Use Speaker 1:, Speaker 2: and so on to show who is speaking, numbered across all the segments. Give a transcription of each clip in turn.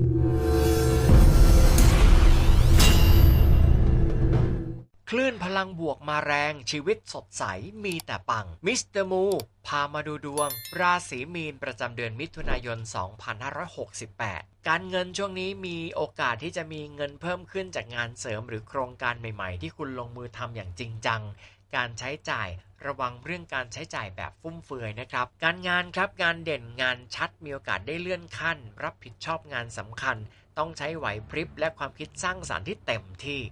Speaker 1: Thank you คลื่นพลังบวกมาแรงชีวิตสดใสมีแต่ปัง มิสเตอร์มูพามาดูดวง ราศีมีนประจำเดือนมิถุนายน 2568 การเงินช่วงนี้มีโอกาสที่จะมีเงินเพิ่มขึ้นจากงานเสริมหรือโครงการใหม่ๆ ที่คุณลงมือทำอย่างจริงจัง การใช้จ่ายระวังเรื่องการใช้จ่ายแบบฟุ่มเฟือยนะครับ การงานครับงานเด่นงานชัดมีโอกาสได้เลื่อนขั้น รับผิดชอบงานสำคัญ ต้องใช้ไหวพริบและความคิดสร้างสารรค์ที่เต็มที่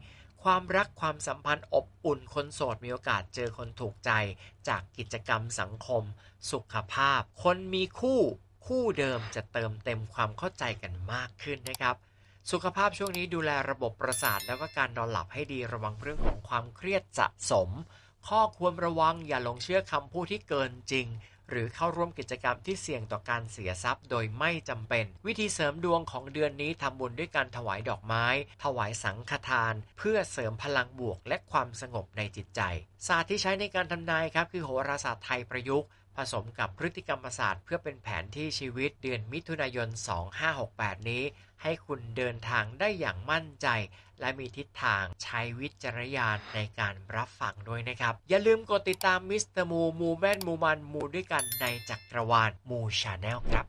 Speaker 1: ความรักความสัมพันธ์อบอุ่นคนโสดมีโอกาสเจอคนถูกใจ จากกิจกรรมสังคม สุขภาพ คนมีคู่คู่เดิมจะเติมเต็มความเข้าใจกันมากขึ้นนะครับ สุขภาพช่วงนี้ดูแลระบบประสาทแล้วก็การนอนหลับให้ดีระวังเรื่องของความเครียดสะสม ข้อควรระวังอย่าหลงเชื่อคำพูดที่เกินจริง หรือเข้าร่วมกิจกรรมที่เสี่ยงต่อการเสียทรัพย์โดยไม่จำเป็น วิธีเสริมดวงของเดือนนี้ทำบุญด้วยการถวายดอกไม้ ถวายสังฆทาน เพื่อเสริมพลังบวกและความสงบในจิตใจ ศาสตร์ที่ใช้ในการทำนายครับคือโหราศาสตร์ไทยประยุกต์ ผสมกับพฤติกรรมศาสตร์เพื่อเป็นแผนที่ชีวิตเดือนมิถุนายน 2568 นี้ ให้คุณเดินทางได้อย่างมั่นใจ และมีทิศทางใช้วิจารยานในการรับฟังด้วยนะครับ อย่าลืมกดติดตามมิสเตอร์มูมูแมนมูมันมูด้วยกันในจักรวาลมูชาแนลครับ